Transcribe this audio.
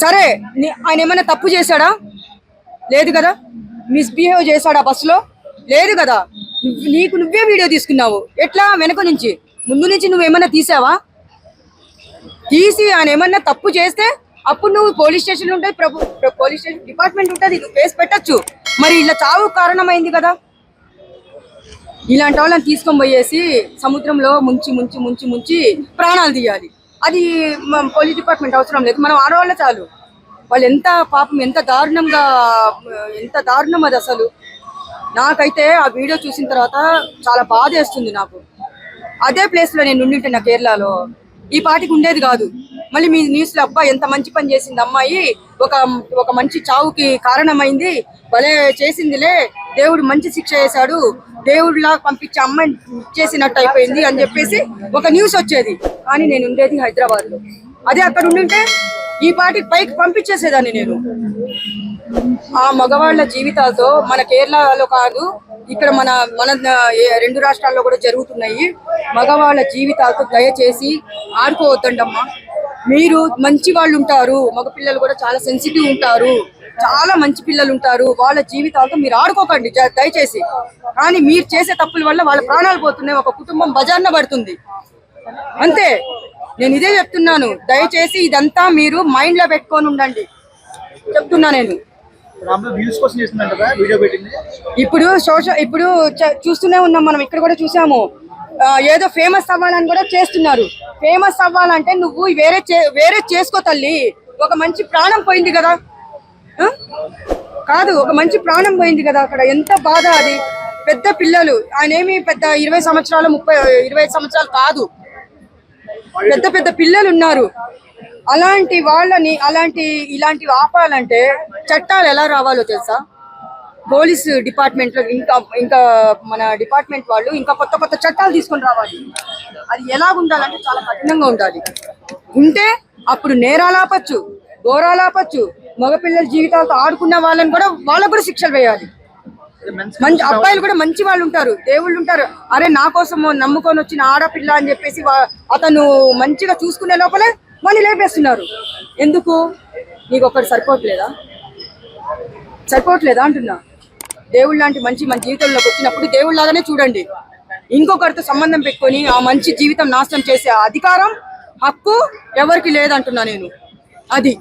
సరే నీ- ఆయన ఏమైనా తప్పు చేశాడా? లేదు కదా? మిస్బిహేవ్ చేశాడా బస్సులో? లేదు కదా? నీకు నువ్వే వీడియో తీసుకున్నావు. ఎట్లా? వెనక నుంచి. ముందు నుంచి నువ్వేమన్నా తీసావా? తీసి ఆయన ఏమన్నా తప్పు చేస్తే అప్పుడు నువ్వు పోలీస్ స్టేషన్ ఉంటుంది ప్రభు పోలీస్ స్టేషన్ డిపార్ట్మెంట్ ఉంటుంది నువ్వు కేసు పెట్టచ్చు. మరి ఇలా చావు కారణమైంది కదా? ఇలాంటి వాళ్ళని తీసుకొని పోయేసి సముద్రంలో ముంచి ముంచి ముంచి ముంచి ప్రాణాలు తీయాలి. అది పోలీస్ డిపార్ట్మెంట్ అవసరం లేదు. మనం ఆడవాళ్ళే చాలు. వాళ్ళు ఎంత పాపం ఎంత దారుణంగా ఎంత దారుణం అది అసలు. నాకైతే ఆ వీడియో చూసిన తర్వాత చాలా బాధ వేస్తుంది నాకు. అదే ప్లేస్లో నేను ఉండింటే నా కేరళలో. ఈ పాటికి ఉండేది కాదు. మళ్ళీ మీ న్యూస్లో ఎంత మంచి పని చేసింది అమ్మాయి. ఒక ఒక మంచి చావుకి కారణమైంది. భలే చేసిందిలే. దేవుడు మంచి శిక్ష చేశాడు. దేవుడిలా పంపించే అమ్మాయిని చేసినట్టు అయిపోయింది అని చెప్పేసి ఒక న్యూస్ వచ్చేది. కానీ నేను ఉండేది హైదరాబాద్లో అదే అక్కడ ఉండింటే ఈ పాటి పైకి పంపించేసేదాన్ని నేను. ఆ మగవాళ్ళ జీవితాలతో మన కేరళలో కాదు ఇక్కడ మన మన రెండు రాష్ట్రాల్లో కూడా జరుగుతున్నాయి. మగవాళ్ళ జీవితాలతో దయచేసి ఆడుకోవద్దండమ్మా. మీరు మంచి వాళ్ళు ఉంటారు. మగ పిల్లలు కూడా చాలా సెన్సిటివ్ ఉంటారు. చాలా మంచి పిల్లలు ఉంటారు. వాళ్ళ జీవితాలతో మీరు ఆడుకోకండి. దయచేసి. కానీ మీరు చేసే తప్పుల వల్ల వాళ్ళ ప్రాణాలు పోతున్నాయి. ఒక కుటుంబం బజార్న పడుతుంది. అంతే. నేను ఇదే చెప్తున్నాను. దయచేసి ఇదంతా మీరు మైండ్లో పెట్టుకొని ఉండండి. చెప్తున్నా నేను. ఇప్పుడు సోషల్ ఇప్పుడు చూస్తూనే ఉన్నాం మనం. ఇక్కడ కూడా చూసాము. ఏదో ఫేమస్ అవ్వాలని కూడా చేస్తున్నారు. ఫేమస్ అవ్వాలంటే నువ్వు వేరే వేరే చేసుకో తల్లి. ఒక మంచి ప్రాణం పోయింది కదా? కాదు ఒక మంచి ప్రాణం పోయింది కదా అక్కడ. ఎంత బాధ అది. పెద్ద పిల్లలు. ఆయన ఏమి పెద్ద ఇరవై సంవత్సరాలు ముప్పై ఇరవై సంవత్సరాలు కాదు. పెద్ద పెద్ద పిల్లలు ఉన్నారు. అలాంటి వాళ్ళని అలాంటి ఇలాంటివి ఆపాలంటే చట్టాలు ఎలా రావాలో తెలుసా? పోలీస్ డిపార్ట్మెంట్లో ఇంకా ఇంకా మన డిపార్ట్మెంట్ వాళ్ళు ఇంకా కొత్త కొత్త చట్టాలు తీసుకొని రావాలి. అది ఎలా ఉండాలంటే చాలా కఠినంగా ఉండాలి. ఉంటే అప్పుడు నేరాలు ఆపచ్చు ఘోరాలు ఆపచ్చు మగపిల్లల జీవితాలతో ఆడుకున్న వాళ్ళని కూడా వాళ్ళకు కూడా శిక్షలు వేయాలి. మంచి అబ్బాయిలు కూడా మంచి వాళ్ళు ఉంటారు దేవుళ్ళు ఉంటారు. అరే నా కోసం నమ్ముకొని వచ్చిన ఆడపిల్ల అని చెప్పేసి అతను మంచిగా చూసుకునే లోపలే మళ్ళీ లేపేస్తున్నారు. ఎందుకు? నీకు ఒకటి సరిపోవట్లేదా? సరిపోవట్లేదా అంటున్నా. దేవుళ్ళు లాంటి మంచి మన జీవితంలోకి వచ్చినప్పుడు దేవుళ్ళగానే చూడండి. ఇంకొకరితో సంబంధం పెట్టుకొని ఆ మంచి జీవితం నాశనం చేసే అధికారం హక్కు ఎవరికి లేదంటున్నా నేను. అది.